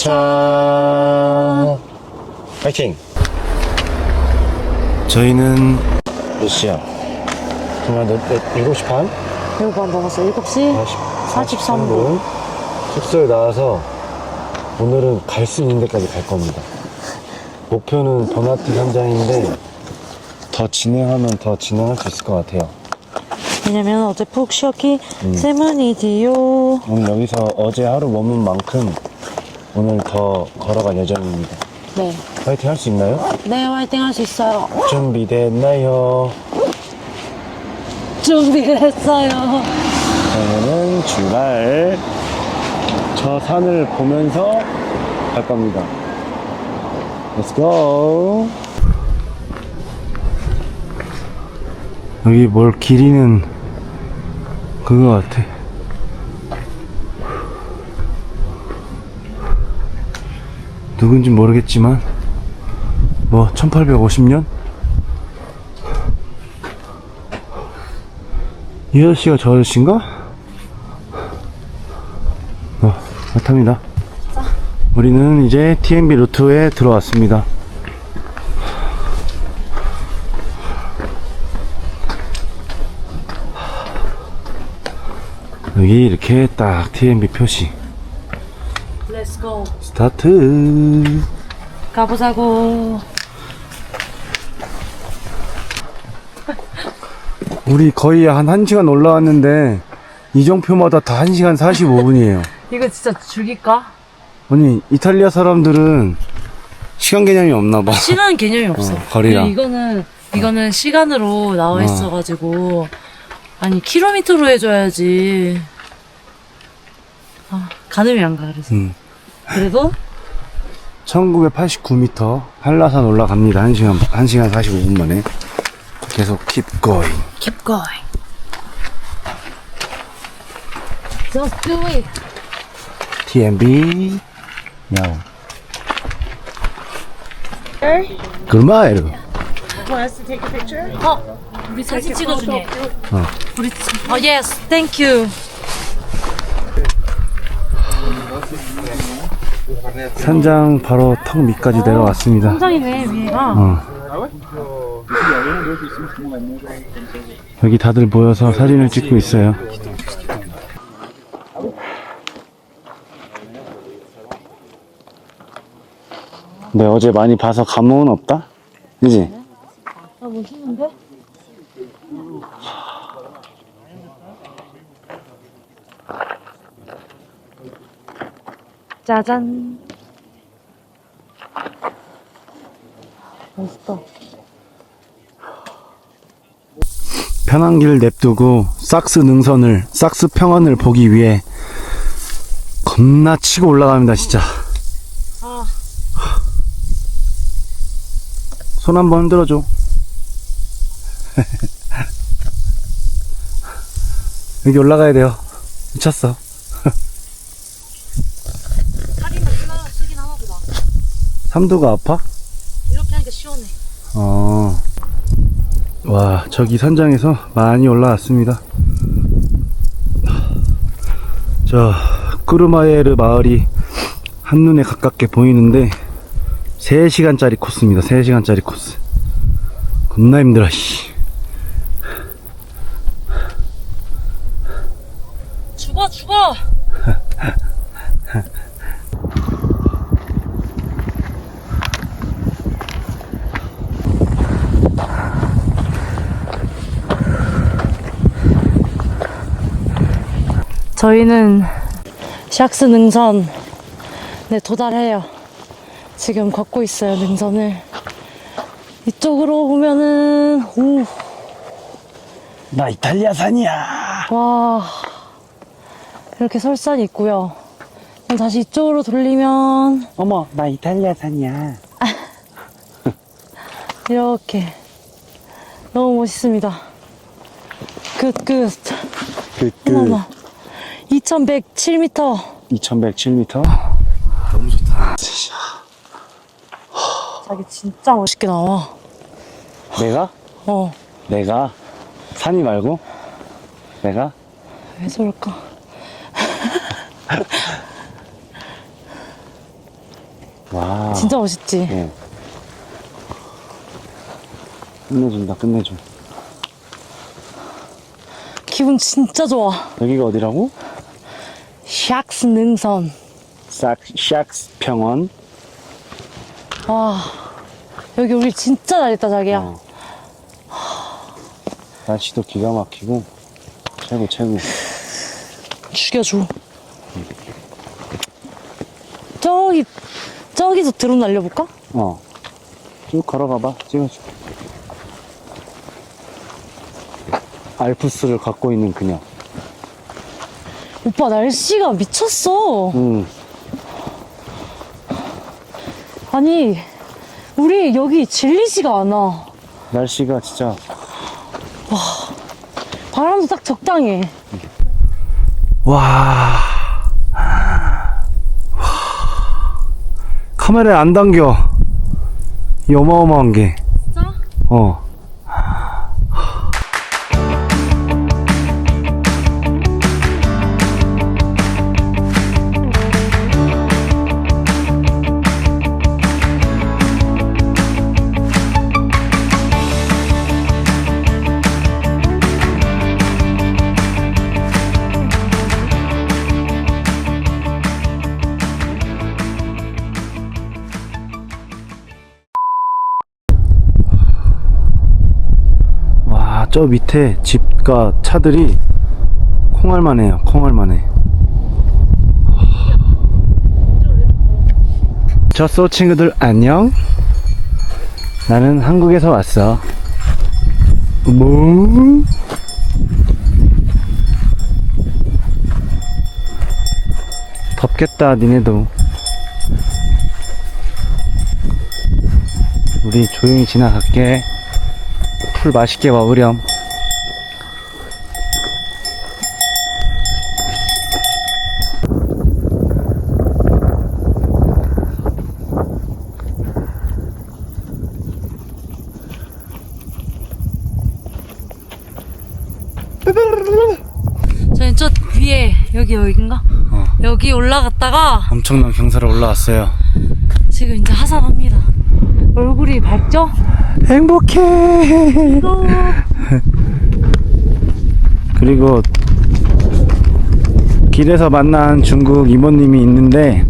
11차 파이팅 저희는 몇 시야? 정말 몇, 몇, 7시 반? 안 먹었어. 7시 43분. 숙소에 나와서 오늘은 갈 수 있는 데까지 갈 겁니다 목표는 도나티 현장인데 더 진행하면 더 진행할 수 있을 것 같아요 왜냐면 어제 푹 쉬었기 음. 때문이지요. 오늘 여기서 어제 하루 머문 만큼 오늘 더 걸어갈 예정입니다 네. 파이팅 할 수 있나요? 네, 화이팅 할 수 있어요. 준비됐나요? 준비했어요. 그러면은 출발. 저 산을 보면서 갈 겁니다. Let's go. 여기 뭘 길이는 그거 같아. 누군지 모르겠지만 뭐 1850년? 이 아저씨가 저 아저씨인가? 어, 그렇답니다. 우리는 이제 TMB 루트에 들어왔습니다. 여기 이렇게 딱 TMB 표시. Let's go. 스타트. 가보자고. 우리 거의 한 1시간 올라왔는데, 이정표마다 다 1시간 45분이에요. 이거 진짜 죽일까? 아니, 이탈리아 사람들은 시간 개념이 없나 봐. 시간 개념이 없어. 어. 근데 이거는 이거는 시간으로 나와 어. 있어 가지고 아니 킬로미터로 해 줘야지. 아 가늠이 안 가 그래서. 음. 그래도 1989m 한라산 올라갑니다. 1시간, 1시간 45분 만에. 계속 keep going. keep going. Just do it. TMB. 야오. 그마에르. 어, 우리 사진 찍어주니. 어. 우리 어 yes, thank you. 산장 바로 턱 밑까지 내려왔습니다. 성장이네 위에가. 어. 여기 다들 모여서 사진을 찍고 있어요. 네, 어제 많이 봐서 감흥은 없다? 그지? 아 멋있는데? 짜잔. 멋있다. 편한 길 냅두고 삭스 능선을, 삭스 평원을 보기 위해 겁나 치고 올라갑니다, 진짜. 아. 손 한번 흔들어줘. 여기 올라가야 돼요. 미쳤어. 살이 얼마나 쓰긴 하나 보다. 삼두가 아파? 이렇게 하니까 시원해. 어. 와, 저기 산장에서 많이 올라왔습니다. 저, 꾸르마예르 마을이 한눈에 가깝게 보이는데, 3시간짜리 코스입니다. 3시간짜리 코스. 겁나 힘들어, 씨. 죽어 죽어. 저희는 샥스 능선 네 도달해요. 지금 걷고 있어요 능선을. 이쪽으로 보면은 오 나 이탈리아 산이야. 와 이렇게 설산이 있고요. 그럼 다시 이쪽으로 돌리면 어머, 나 이탈리아 산이야. 이렇게 너무 멋있습니다. 굿굿 그, 어머머 2107m 2107m. 너무 좋다. 자기 진짜 멋있게 나와. 내가? 어 내가? 산이 말고? 내가? 왜 저럴까? 와. 진짜 멋있지? 네. 끝내준다, 끝내줘. 기분 진짜 좋아. 여기가 어디라고? 샥스 능선. 싹, 샥스 평원. 와, 여기 우리 진짜 잘했다, 자기야. 어. 날씨도 기가 막히고, 최고, 최고. 죽여줘. 저기, 저기서 드론 날려볼까? 어. 쭉 걸어가봐. 찍어줄게. 알프스를 갖고 있는 그녀. 오빠, 날씨가 미쳤어. 응. 아니, 우리 여기 질리지가 않아. 날씨가 진짜 바람도 딱 적당해. 와. 카메라에 안 담겨. 이 어마어마한 게. 진짜? 어. 저 밑에 집과 차들이 콩알만해요. 콩알만해. 저소 친구들 안녕. 나는 한국에서 왔어. 뭐? 덥겠다, 니네도. 우리 조용히 지나갈게. 풀 맛있게 먹으렴. 저희 저 위에, 여기, 여긴가? 어. 여기 올라갔다가 엄청난 경사를 올라왔어요. 지금 이제 하산합니다. 얼굴이 밝죠? 행복해. 또 그리고 길에서 만난 중국 이모님이 있는데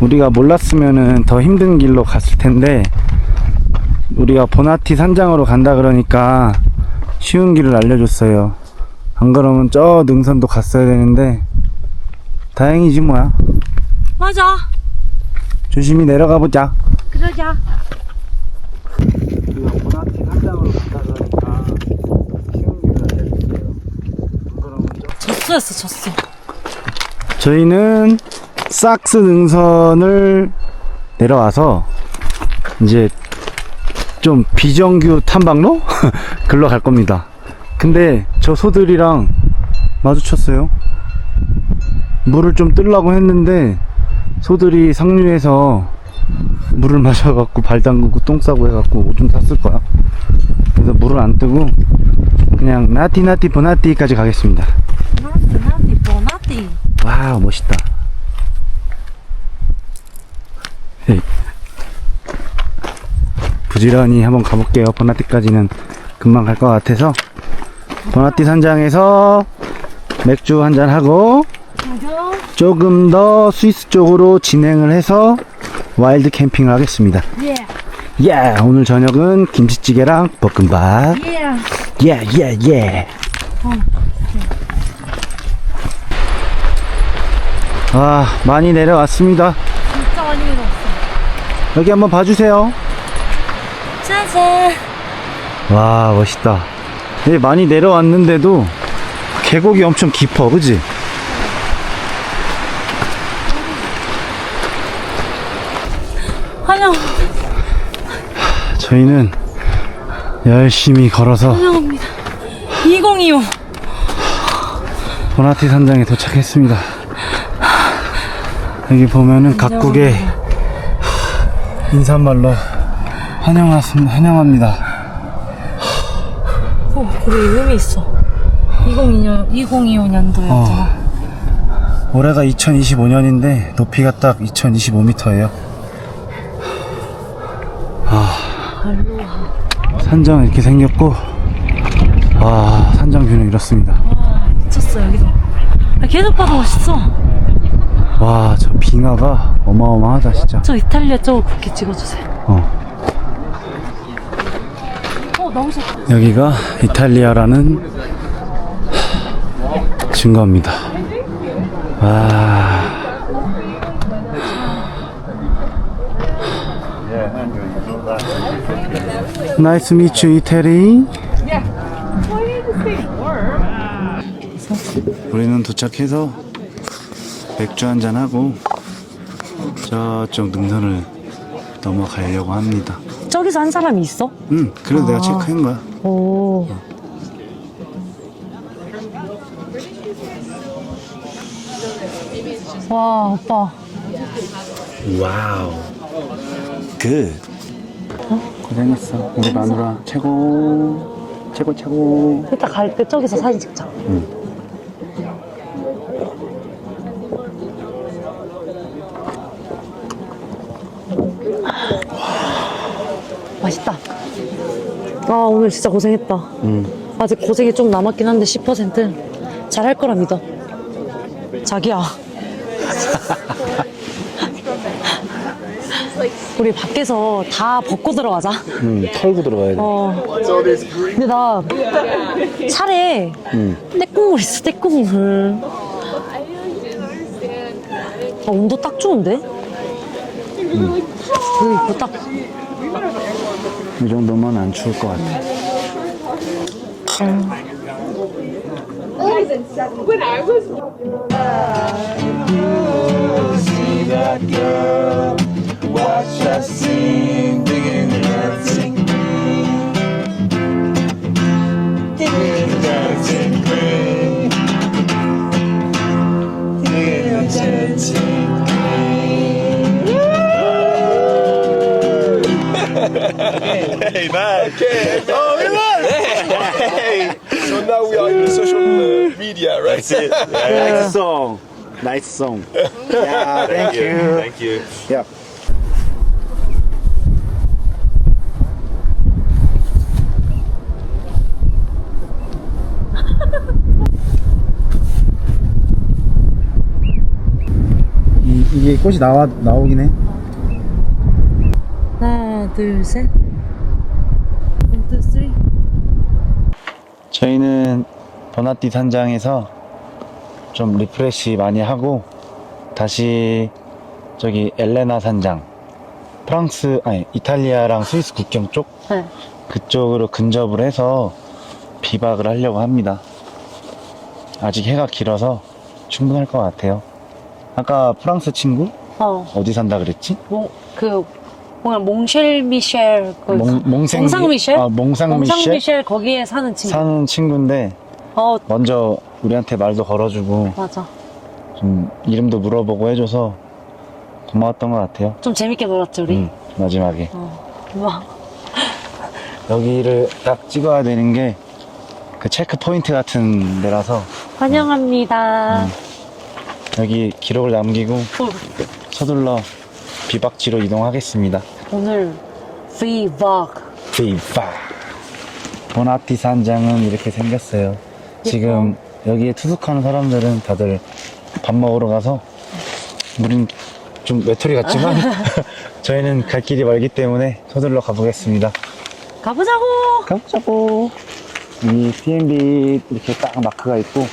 우리가 몰랐으면은 더 힘든 길로 갔을 텐데 우리가 보나티 산장으로 간다 그러니까 쉬운 길을 알려줬어요. 안 그러면 저 능선도 갔어야 되는데 다행이지 뭐야. 맞아. 조심히 내려가 보자. 그러자. 우리가 보나티 산장으로 간다 그러니까 쉬운 길을 알려줬어요. 안 그러면 졌어였어, 졌어. 저희는 삭스 능선을 내려와서 이제 좀 비정규 탐방로? 글로 갈 겁니다. 근데 저 소들이랑 마주쳤어요. 물을 좀 뜨려고 했는데 소들이 상류에서 물을 마셔갖고 발 담그고 똥 싸고 해갖고 오줌 쌌을 거야. 그래서 물을 안 뜨고 그냥 나티 나티 보나티까지 가겠습니다. 나티, 나티, 보나티. 와우 멋있다 헤이. 부지런히 한번 가볼게요 보나티까지는 금방 갈 것 같아서 보나티 산장에서 맥주 한잔 하고. 조금 더 스위스 쪽으로 진행을 해서 와일드 캠핑을 하겠습니다 예. 예 오늘 저녁은 김치찌개랑 볶음밥 예. 예 예 예 아 많이 내려왔습니다 진짜 많이 밀었어. 여기 한번 봐주세요. 짜잔. 와 멋있다. 네, 많이 내려왔는데도 계곡이 엄청 깊어, 그지? 환영, 저희는 열심히 걸어서 환영합니다. 2025. 보나티 산장에 도착했습니다. 여기 보면은 각국의 인사말로 환영하, 환영합니다. 그게 의미 있어. 2002년, 2025년도였잖아. 어. 올해가 2025년인데 높이가 딱 2025m예요. 아. 산정 이렇게 생겼고 아 산장 뷰는 이렇습니다. 와 미쳤어 여기도. 아, 계속 봐도 멋있어. 와 저 빙하가 어마어마하다 진짜. 저 이탈리아 저거 국기 찍어주세요. 어. 여기가 이탈리아라는 증거입니다. 와. 나이스 미츠 이태리 우리는 도착해서 맥주 한잔 하고 저쪽 능선을 넘어가려고 합니다 저기서 한 사람이 있어? 응 그래도 내가 아. 체크한 거야 오. 와, 오빠. 와우. 굿. 고생했어. 우리 마누라 최고. 최고 최고. 이따 갈 때 저기서 사진 찍자. 맛있다. 아, 오늘 진짜 고생했다. 응. 아직 고생이 좀 남았긴 한데 10% 잘할 거라 믿어. 자기야. 우리 밖에서 다 벗고 들어가자. 응. 털고 들어가야 돼. 어. 근데 나 응. 떼국물 있어, 떼국물. 아, 온도 딱 좋은데? 응. 이거 딱. 이 정도면 안 추울 것 같아. when Hey man. Okay. Oh, we won. Hey. So now we are in the social uh, media, right? That's it. 나이스 송. 나이스 송. 야, Thank you. Thank you. 야. 이, 이게 꽃이 나와 나오긴 해. 하나, 둘, 셋. 원, 투, 쓰리. 저희는 버나티 산장에서 좀 리프레시 많이 하고 다시 저기 엘레나 산장 프랑스 아니 이탈리아랑 스위스 국경 쪽 네. 그쪽으로 근접을 해서 비박을 하려고 합니다. 아직 해가 길어서 충분할 것 같아요. 아까 프랑스 친구 어, 어디 산다 그랬지? 뭐, 그, 뭐야, 몽쉘 미셸. 그, 몽, 몽생 미셸? 아, 몽상 몽상 미셸 미셸 거기에 사는 친구. 사는 친구인데 어, 먼저 우리한테 말도 걸어주고 맞아. 좀 이름도 물어보고 해줘서 고마웠던 것 같아요. 좀 재밌게 놀았지, 우리? 음, 마지막에 어. 와. 여기를 딱 찍어야 되는 게 그 체크 포인트 같은 데라서 환영합니다. 여기 기록을 남기고 어, 서둘러 비박지로 이동하겠습니다. 오늘, 비박. 비박 보나티 산장은 이렇게 생겼어요. 지금 여기에 투숙하는 사람들은 다들 밥 먹으러 가서 우린 좀 외톨이 같지만 저희는 갈 길이 멀기 때문에 서둘러 가보겠습니다. 가보자고! 가보자고. 이 PNB 이렇게 딱 마크가 있고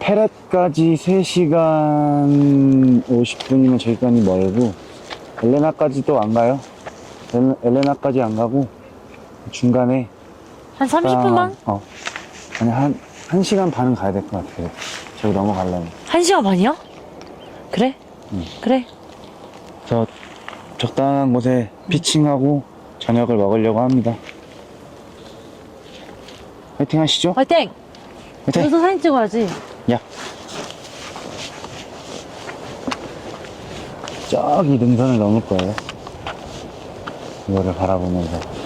페렛까지 3시간 50분이면 저기까지 멀고 엘레나까지도 안 가요. 엘레- 엘레나까지 안 가고 중간에 한 30분만? 딱, 어 아니 한 1시간 반은 가야 될 것 같아요. 저기 넘어가려면. 한 시간 반이야? 그래? 응. 그래? 저 적당한 곳에 피칭하고 저녁을 먹으려고 합니다. 화이팅 하시죠. 화이팅! 화이팅! 여기서 사진 찍어야지. 야. 저기 능선을 넘을 거예요. 이거를 바라보면서.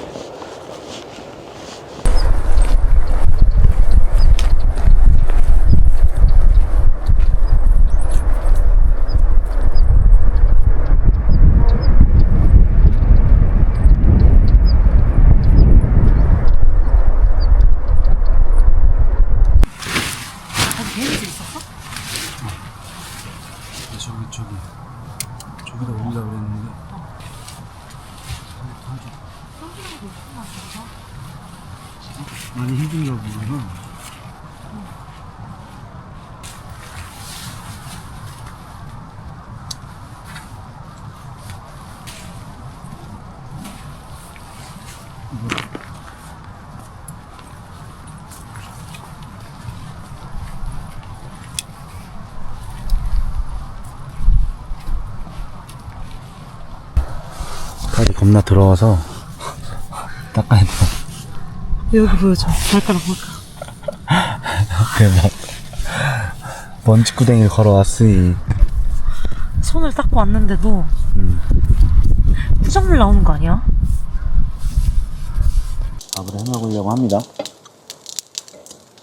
겁나 더러워서 닦아야 돼. 여기 보여줘. 발가락 발가락. 대박. 먼지 구덩이를 걸어왔으니. 손을 닦고 왔는데도 부정물 나오는 거 아니야? 밥을 해 먹으려고 합니다.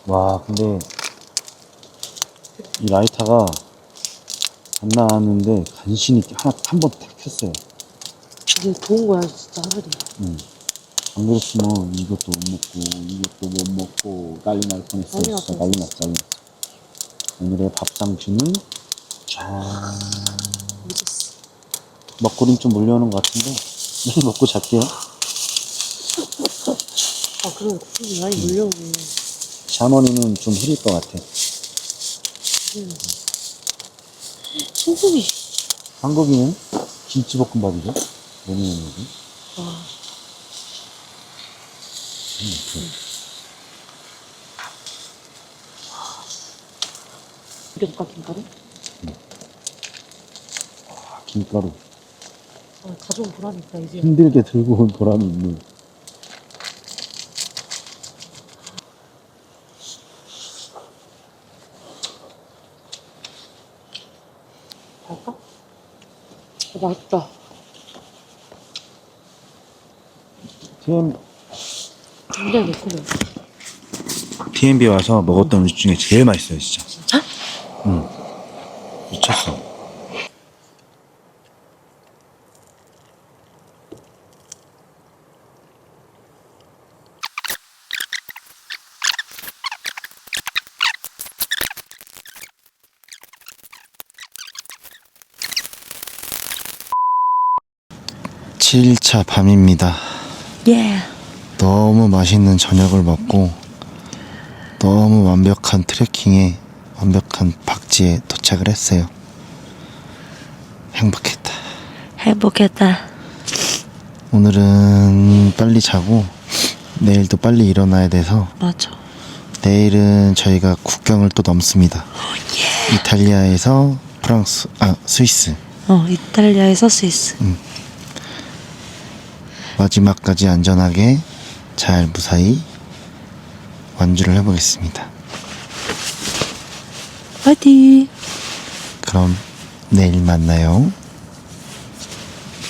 와, 근데 이 라이터가 안 나왔는데 간신히 하나 한 번 탁 켰어요. 이게 좋은 거야 진짜 하늘이. 안 그랬으면 이것도 못 먹고 이것도 못 먹고 난리 날 뻔했어. 난리 진짜 났어. 난리 났어. 난리 났어. 오늘의 밥상주는 짠. 미쳤어. 먹구름 좀 몰려오는 것 같은데 내일 먹고 잘게요. 아 그래 국물이 많이 물려오네. 샤머니는 좀 흐릴 것 같아. 소금이. 한국인은 김치볶음밥이죠. 너무 너무 와. 이게 누가 김가루? 아, 김가루 아, 가져온 보람이 있다 이제. 힘들게 들고 온 보람이 있는. 갈까? 아, 맛있다. 굉장히. B&B 와서 먹었던 음식 중에 제일 맛있어요, 진짜. 진짜? 미쳤어. 칠차 밤입니다. 예. 너무 맛있는 저녁을 먹고 너무 완벽한 트레킹에 완벽한 박지에 도착을 했어요. 행복했다. 행복했다. 오늘은 빨리 자고 내일도 빨리 일어나야 돼서 맞아. 내일은 저희가 국경을 또 넘습니다. 이탈리아에서 프랑스, 아, 스위스. 어, 이탈리아에서 스위스. 마지막까지 안전하게 잘 무사히 완주를 해보겠습니다. 화이팅! 그럼 내일 만나요.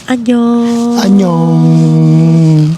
안녕. 안녕.